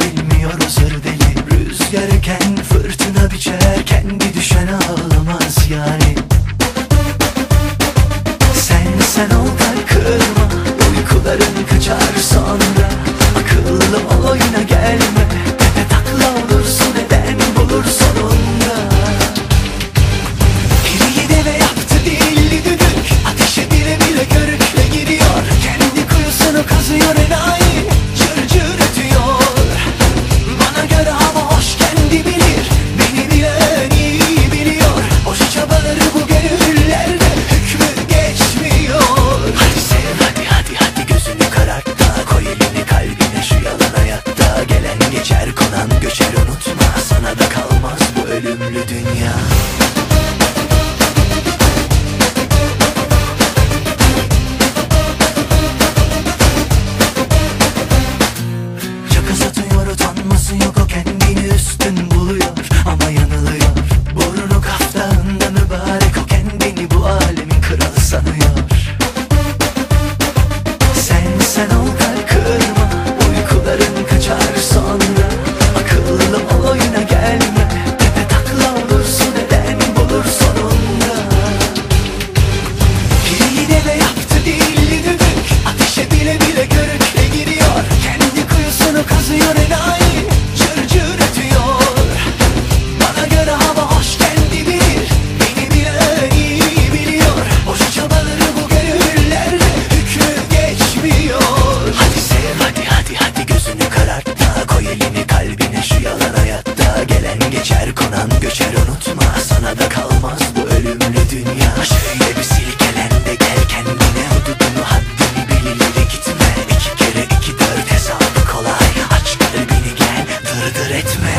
bilmiyor hazır deli. Rüzgarken fırtına biçer Kendi düşen ağlamaz yani. Sen sen ol kalp kırma Uykuların kaçar sonra. Akıllı oyuna gelme. Dünya utanması yok o kendini üstün buluyor Ama yanılıyor. Burnu kaftağında mübarek o kendini bu alemin kralı sanıyor. Sen sen ol dünya Şöyle bir silkelen gel kendine. Hududunu haddini bil ileri gitme. İki kere iki dört hesabı kolay. Aç kalbini gel dırdır etme.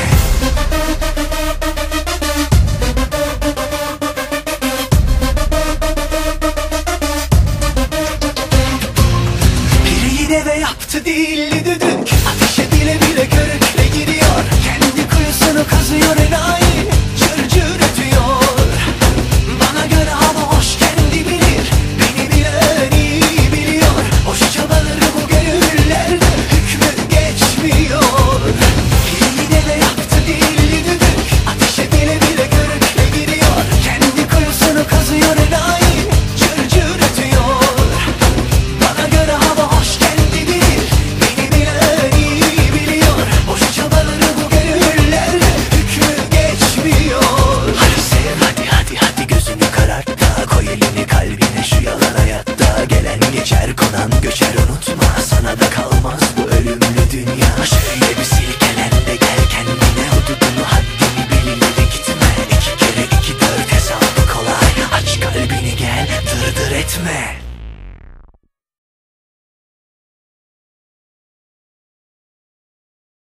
Biri deve yaptı dilli düdük. Ateşe bile bile körükle giriyor. Kendi kuyusunu kazıyor enayi